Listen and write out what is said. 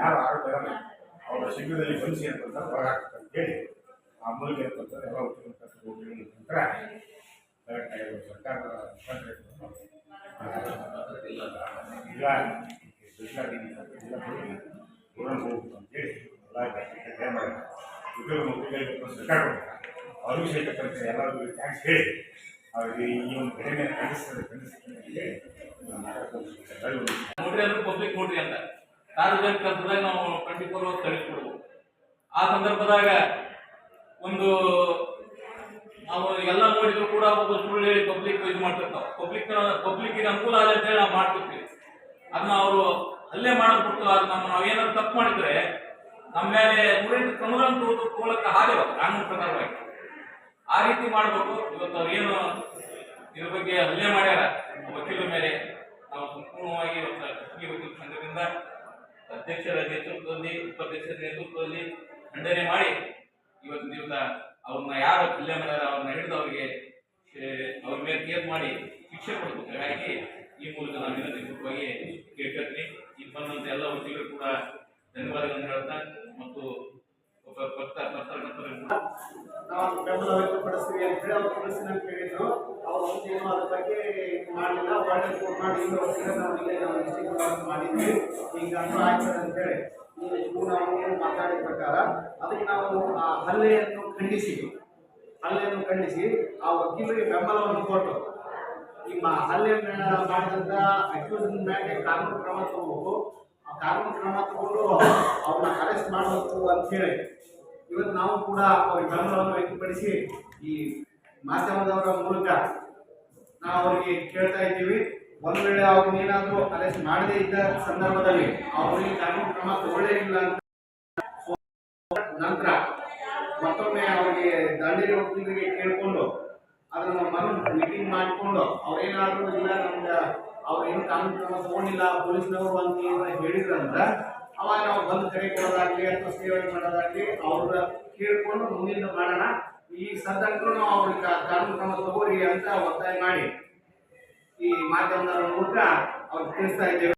ಯಾರು ಬರಲ್ಲ ಅವರ? ಶೀಘ್ರದಲ್ಲಿ ಬಂಧಿಸಿ ಅಂತ ಹೇಳಿ. ಆ ಮೂಲಕ ಏನಂತಂದ್ರೆ ಎಲ್ಲ ಹೋಗಿ ನಂತರ ಕರೆಕ್ಟ್ ಸರ್ಕಾರದ ಇಲ್ಲ ಹೋಗ್ಬೇಕು ಅಂತೇಳಿ ಎಲ್ಲ ಏನು ಎಲ್ಲರಿಗೂ ಹೇಳಿ. ಅವರಿಗೆ ಈ ಒಂದು ಘಟನೆ ಖಂಡಿಸ್ತದೆ ಖಂಡಿಸ್ತದೆ ಅಂತ ಹೇಳಿ. ನೋಡ್ರಿ ಅಂದ್ರೆ ಪಬ್ಲಿಕ್ ನೋಡ್ರಿ ಅಂತ. ಸಾರ್ವಜನಿಕ ಸಭೆ ನಾವು ಟ್ವೆಂಟಿ ಫೋರ್ ಆ ಸಂದರ್ಭದಾಗ ಒಂದು ನಾವು ಎಲ್ಲ ನೋಡಿದ್ರು ಕೂಡ ಒಬ್ಬ ಸುಳ್ಳು ಹೇಳಿ ಪಬ್ಲಿಕ್ ಇದು ಮಾಡ್ತಿರ್ತಾವ. ಪಬ್ಲಿಕ್ ಪಬ್ಲಿಕ್ಗೆ ಅನುಕೂಲ ಆಗಲಿ ಅಂತ ಹೇಳಿ ನಾವು ಮಾಡ್ತಿರ್ತೀವಿ. ಅದನ್ನ ಅವರು ಅಲ್ಲೇ ಮಾಡೋದು ಬಿಟ್ಟು ಅದು ನಮ್ಮ ನಾವೇನಾದ್ರು ತಪ್ಪು ಮಾಡಿದ್ರೆ ನಮ್ಮ ಮೇಲೆ ನೂರೆಂಟು ಕ್ರಮಗಳನ್ನು ತಗೊಳ್ಳಕ್ಕೆ ಹಾಗೆವ ಕಾನೂನು ಪ್ರಕಾರವಾಗಿ. ಆ ರೀತಿ ಮಾಡಬೇಕು ಇವತ್ತು ಅವ್ರು ಏನು ಇದ್ರ ಬಗ್ಗೆ ಹಲ್ಲೆ ಮಾಡ್ಯಾರ ವಕೀಲರ ಮೇಲೆ ನಾವು ಸಂಪೂರ್ಣವಾಗಿ ಇವತ್ತು ಸಂಘದಿಂದ ಅಧ್ಯಕ್ಷರ ನೇತೃತ್ವದಲ್ಲಿ, ಉಪಾಧ್ಯಕ್ಷರ ನೇತೃತ್ವದಲ್ಲಿ ಖಂಡನೆ ಮಾಡಿ ಇವತ್ತು ದಿವಸ ಅವ್ರನ್ನ ಯಾರು ಹಲ್ಲೆ ಮಾಡ್ಯಾರ ಅವ್ರನ್ನ ಹಿಡಿದು ಅವರಿಗೆ ಅವ್ರ ಮೇಲೆ ಕೇಸ್ ಮಾಡಿ ಶಿಕ್ಷೆ ಕೊಡಬೇಕು. ಹಾಗಾಗಿ ಈ ಮೂಲಕ ನಾನು ವಿನಂತಿಪೂರ್ವಕವಾಗಿ ಕೇಳ್ಕೊತೀನಿ ಈ ಬಂದಂತ ಎಲ್ಲ ವಕೀಲರು ಕೂಡ ಧನ್ಯವಾದಗಳನ್ನು ಹೇಳ್ತಾ ಮತ್ತು ಒಬ್ಬ ಪತ್ರ ಪತ್ರಕರ್ತರು ನಾವು ಬೆಂಬಲ ವ್ಯಕ್ತಪಡಿಸ್ತೀವಿ ಅಂತ ಹೇಳಿ ಅವ್ರು ತಿಳಿಸಿದಂತ ಅವ್ರು ಏನು ಅದ್ರ ಬಗ್ಗೆ ಮಾಡಲಿಲ್ಲ ಒಳ್ಳೆ ಫೋನ್ ಮಾಡಿ ಇಲ್ಲ ನಾವು ಮಾಡಿದ್ವಿ. ಈಗ ಅದು ಆಗ್ತದೆ ಅಂತ ಹೇಳಿ ಈಗ ನಾವು ಮಾತಾಡಿದ ಪ್ರಕಾರ ಅದಕ್ಕೆ ನಾವು ಆ ಹಲ್ಲೆಯನ್ನು ಖಂಡಿಸಿ ಹಲ್ಲೆಯನ್ನು ಖಂಡಿಸಿ ಆ ವಕೀಲರಿಗೆ ಬೆಂಬಲವನ್ನು ಕೊಟ್ಟು ಈ ಮ- ಹಲ್ಲೆ ಮಾಡಿದಂಥ ಅಕ್ಯೂಸ್ ಮೇಲೆ ಕಾನೂನು ಕ್ರಮ ತಗೋಬೇಕು. ಆ ಕಾನೂನು ಕ್ರಮ ತಗೊಂಡು ಅವ್ರನ್ನ ಅರೆಸ್ಟ್ ಮಾಡಬೇಕು ಅಂತ ಹೇಳಿ ಇವತ್ತು ನಾವು ಕೂಡ ಅವ್ರಿಗೆ ಬೆಂಬಲವನ್ನು ವ್ಯಕ್ತಪಡಿಸಿ ಈ ಮಾಧ್ಯಮದವರ ಮೂಲಕ ನಾವು ಅವರಿಗೆ ಕೇಳ್ತಾ ಇದ್ದೀವಿ. ಒಂದ್ ವೇಳೆ ಅವ್ರನ್ನ ಏನಾದರೂ ಅರೆಸ್ಟ್ ಮಾಡದೇ ಇದ್ದ ಸಂದರ್ಭದಲ್ಲಿ ಅವರಿಗೆ ಕಾನೂನು ಕ್ರಮ ತಗೊಳ್ಳೇ ಇಲ್ಲ ಅಂತ ನಂತರ ಮತ್ತೊಮ್ಮೆ ಅವರಿಗೆ ದಾಂಡೇರಿ ವಕೀಲರಿಗೆ ಕೇಳಿಕೊಂಡು ಅದನ್ನ ಮರು ಮೀಟಿಂಗ್ ಮಾಡಿಕೊಂಡು ಅವ್ರೇನಾದ್ರೂ ಇಲ್ಲ, ನಮ್ಗೆ ಅವ್ರು ಏನು ಕಾನೂನು ಕ್ರಮ ತಗೊಂಡಿಲ್ಲ, ಪೊಲೀಸ್ನವರು ಅಂತ ಏನಾರ ಹೇಳಿದ್ರಂದ್ರ ಅವಾಗ ನಾವು ಬಂದು ಕರೆ ಕೊಡೋದಾಗ್ಲಿ ಅಥವಾ ಸೇವೆ ಮಾಡೋದಾಗ್ಲಿ ಅವ್ರ ಕೇಳ್ಕೊಂಡು ಮುಂದಿನ ಮಾಡೋಣ. ಈ ಸದ್ದಂತರೂ ಅವ್ರ ಕಾನೂನು ಕ್ರಮ ತಗೋರಿ ಅಂತ ಒತ್ತಾಯ ಮಾಡಿ ಈ ಮಾಧ್ಯಮದ ಮೂಲಕ ಅವ್ರಿಗೆ ತಿಳಿಸ್ತಾ ಇದ್ದೇವೆ.